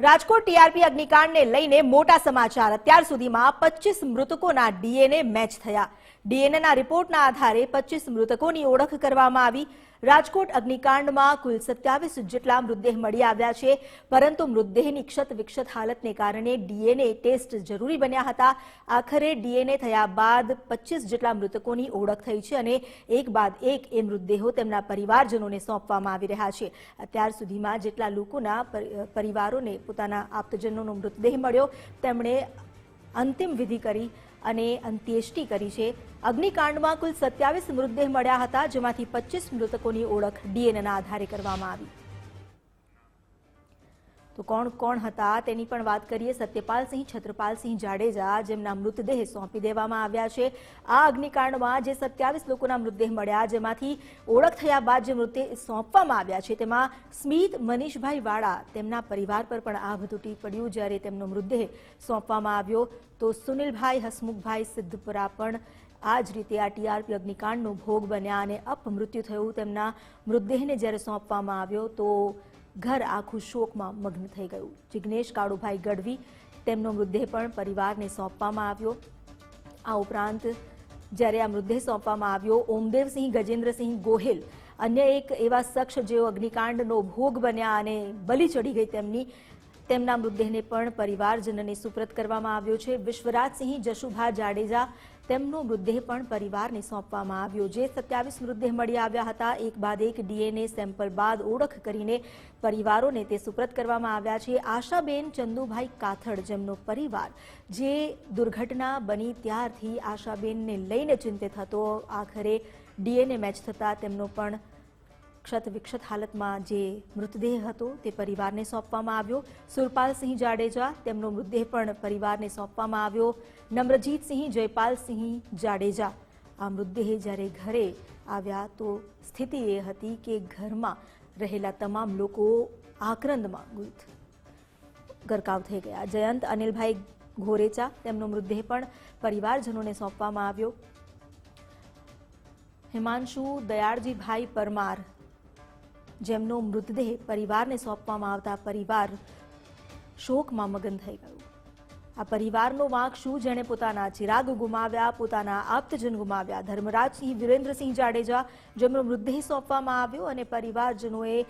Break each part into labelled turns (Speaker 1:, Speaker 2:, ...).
Speaker 1: Rajkot TRP અગ્નિકાંડને લઈને મોટા સમાચાર. અત્યાર સુધીમાં પચીસ મૃતકોના ડીએનએ મેચ થયા. ડીએનએના રિપોર્ટના આધારે પચીસ મૃતકોની ઓળખ કરવામાં આવી. રાજકોટ અગ્નિકાંડમાં કુલ સત્યાવીસ જેટલા મૃતદેહ મળી આવ્યા છે, પરંતુ મૃતદેહની ક્ષત વિક્ષત હાલતને કારણે ડીએનએ ટેસ્ટ જરૂરી બન્યા હતા. આખરે ડીએનએ થયા બાદ પચીસ જેટલા મૃતકોની ઓળખ થઈ છે અને એક બાદ એક એ મૃતદેહો તેમના પરિવારજનોને સોંપવામાં આવી રહ્યા છે. અત્યાર સુધીમાં જેટલા લોકોના પરિવારોને પોતાના આપ્તજનોનો મૃતદેહ મળ્યો, તેમણે અંતિમ વિધિ કરી અને અંત્યેષ્ટિ કરી છે. અગ્નિકાંડમાં કુલ સત્યાવીસ મૃતદેહ મળ્યા હતા, જેમાંથી પચીસ મૃતકોની ઓળખ ડીએનએના આધારે કરવામાં આવી. તો કોણ કોણ હતા તેની પણ વાત કરીએ. સત્યપાલસિંહ, છત્રપાલસિંહ જાડેજા જેમના મૃતદેહ સોંપી દેવામાં આવ્યા છે. આ અગ્નિકાંડમાં જે સત્યાવીસ લોકોના મૃતદેહ મળ્યા, જેમાંથી ઓળખ થયા બાદ જે મૃતદેહ સોંપવામાં આવ્યા છે, તેમાં સ્મિત, મનીષભાઈ વાળા તેમના પરિવાર પર પણ આ તૂટી પડ્યું. જ્યારે તેમનો મૃતદેહ સોંપવામાં આવ્યો, તો સુનિલભાઈ, હસમુખભાઈ સિદ્ધપુરા પણ આ જ રીતે આ ટીઆરપી અગ્નિકાંડનો ભોગ બન્યા અને અપમૃત્યુ થયું. તેમના મૃતદેહને જ્યારે સોંપવામાં આવ્યો, તો ઘર આખું શોકમાં મગ્ન થઈ ગયું. જિગ્નેશ કાળુભાઈ ગઢવી તેમનો મૃતદેહ પણ પરિવારને સોંપવામાં આવ્યો. આ ઉપરાંત જ્યારે આ મૃતદેહ સોંપવામાં આવ્યો, ઓમદેવસિંહ ગજેન્દ્રસિંહ ગોહિલ અન્ય એક એવા શખ્સ જેઓ અગ્નિકાંડનો ભોગ બન્યા અને બલી ચડી ગઈ તેમની, તેમના મૃતદેહને પણ પરિવારજનને સુપ્રત કરવામાં આવ્યો છે. વિશ્વરાજસિંહ જશુભા જાડેજા તેમનો મૃતદેહ પણ પરિવારને સોંપવામાં આવ્યો. જે સત્યાવીસ મૃતદેહ મળી આવ્યા હતા, એક બાદ એક ડીએનએ સેમ્પલ બાદ ઓળખ કરીને પરિવારોને તે સુપ્રત કરવામાં આવ્યા છે. આશાબેન ચંદુભાઈ કાથડ જેમનો પરિવાર જે દુર્ઘટના બની ત્યારથી આશાબેનને લઈને ચિંતિત હતો. આખરે ડીએનએ મેચ થતા તેમનો પણ ક્ષત વિક્ષત હાલતમાં જે મૃતદેહ હતો તે પરિવારને સોંપવામાં આવ્યો. સુરપાલસિંહ જાડેજા તેમનો મૃતદેહ પણ પરિવારને સોંપવામાં આવ્યો. નમ્રજીતસિંહ જયપાલસિંહ જાડેજા આ મૃતદેહ જ્યારે ઘરે આવ્યા તો સ્થિતિ એ હતી કે ઘરમાં રહેલા તમામ લોકો આક્રંદમાં ગુત ગરકાવ થઈ ગયા. જયંત, અનિલભાઈ ઘોરેચા તેમનો મૃતદેહ પણ પરિવારજનોને સોંપવામાં આવ્યો. હિમાંશુ દયાળજીભાઈ પરમાર જેમનો મૃતદેહ પરિવારને સોંપવામાં આવતા પરિવાર શોકમાં મગન થઈ ગયું. આ પરિવારનો વાંક શું? જેણે પોતાના ચિરાગ ગુમાવ્યા, પોતાના આપ્તજન ગુમાવ્યા. ધર્મરાજસિંહ વિરેન્દ્રસિંહ જાડેજા, જેમનો મૃતદેહ સોંપવામાં આવ્યો અને પરિવારજનોએ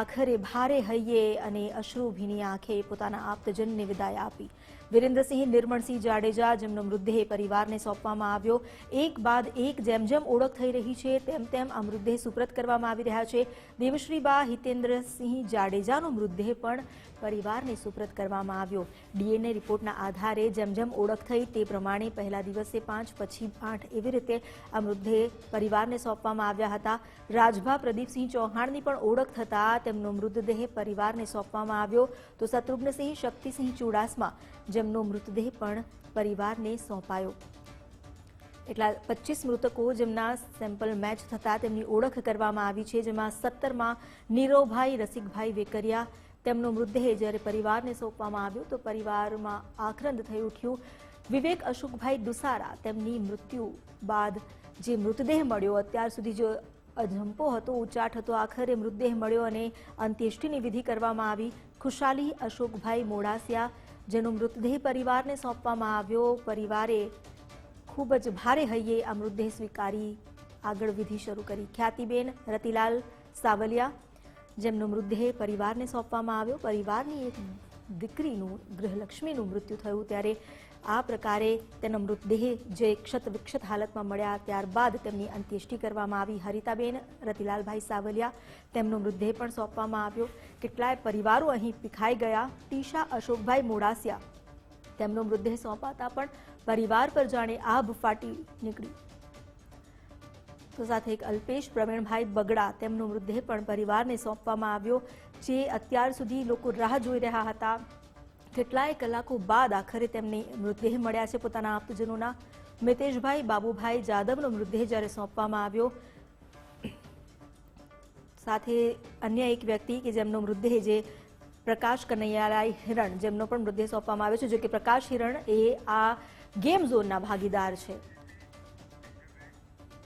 Speaker 1: આખરે ભારે હૈયે અને અશ્રુભીની આંખે પોતાના આપ્તજનને વિદાય આપી. વિરેન્દ્રસિંહ, નિર્મળસિંહ જાડેજા જેમનો મૃતદેહ પરિવારને સોંપવામાં આવ્યો. એક બાદ એક જેમ જેમ ઓળખ થઈ રહી છે, તેમ તેમ આ મૃતદેહ સુપ્રત કરવામાં આવી રહ્યા છે. દેવશ્રીબા, હિતેન્દ્રસિંહ જાડેજાનો મૃતદેહ પણ પરિવારને સુપ્રત કરવામાં આવ્યો. ડીએનએ રિપોર્ટના આધારે જેમ જેમ ઓળખ થઈ તે પ્રમાણે પહેલા દિવસે પાંચ, પછી આઠ એવી રીતે આ મૃતદેહ પરિવારને સોંપવામાં આવ્યા હતા. રાજભા પ્રદીપસિંહ ચૌહાણની પણ ઓળખ થતાં તેમનો મૃતદેહ પરિવારને સોંપવામાં આવ્યો. તો શત્રુઘ્નસિંહ, શક્તિસિંહ ચુડાસમા જેમનો મૃતદેહ પણ પરિવારને સોંપાયો. એટલા પચીસ મૃતકો જેમના સેમ્પલ મેચ થતાં તેમની ઓળખ કરવામાં આવી છે, જેમાં સત્તરમાં નીરવભાઈ, રસિકભાઈ વેકરિયા તેમનો મૃતદેહ જ્યારે પરિવારને સોંપવામાં આવ્યો, તો પરિવારમાં આક્રંદ થઈ ઉઠ્યું. વિવેક અશોકભાઈ દુસારા તેમની મૃત્યુ બાદ જે મૃતદેહ મળ્યો, અત્યાર સુધી જો અજંપો હતો, ઉચાટ હતો, આખરે મૃતદેહ મળ્યો અને અંત્યેષ્ટિની વિધિ કરવામાં આવી. ખુશાલી અશોકભાઈ મોડાસિયા, જેનો મૃતદેહ પરિવારને સોંપવામાં આવ્યો. પરિવારે ખૂબ જ ભારે હૈયે આ મૃતદેહ સ્વીકારી, આગળ વિધિ શરૂ કરી. ખ્યાતિબેન, રતિલાલ સાવલિયા, જેમનો મૃતદેહ પરિવારને સોંપવામાં આવ્યો. પરિવારની એક દીકરીનું, ગૃહલક્ષ્મીનું મૃત્યુ થયું. ત્યારે આ પ્રકારે તેનો મૃતદેહ જે ક્ષત વિક્ષત હાલતમાં મળ્યા ત્યારબાદ તેમની અંત્યેષ્ટિ કરવામાં આવી. હરિતાબેન, રતિલાલભાઈ સાવલિયા તેમનો મૃતદેહ પણ સોંપવામાં આવ્યો. કેટલાય પરિવારો અહીં પીખાઈ ગયા. ટીશા, અશોકભાઈ મોડાસિયા તેમનો મૃતદેહ સોંપાતા પણ પરિવાર પર જાણે આભ ફાટી નીકળી. તો સાથે એક અલ્પેશ પ્રવીણભાઈ બગડા તેમનો મૃતદેહ પણ પરિવારને સોંપવામાં આવ્યો. જે અત્યાર સુધી લોકો રાહ જોઈ રહ્યા હતા. કેટલાય કલાકો બાદ આખરે તેમને મૃતદેહ મળ્યા છે. પોતાના આપતજનોના મિતેશભાઈ, બાબુભાઈ જાદવનો મૃતદેહ જ્યારે સોંપવામાં આવ્યો, સાથે અન્ય એક વ્યક્તિ કે જેમનો મૃતદેહ જે પ્રકાશ કનૈયાલાલ હિરણ જેમનો પણ મૃતદેહ સોંપવામાં આવ્યો છે જો કે પ્રકાશ હિરણ એ આ ગેમ ઝોનના ભાગીદાર છે.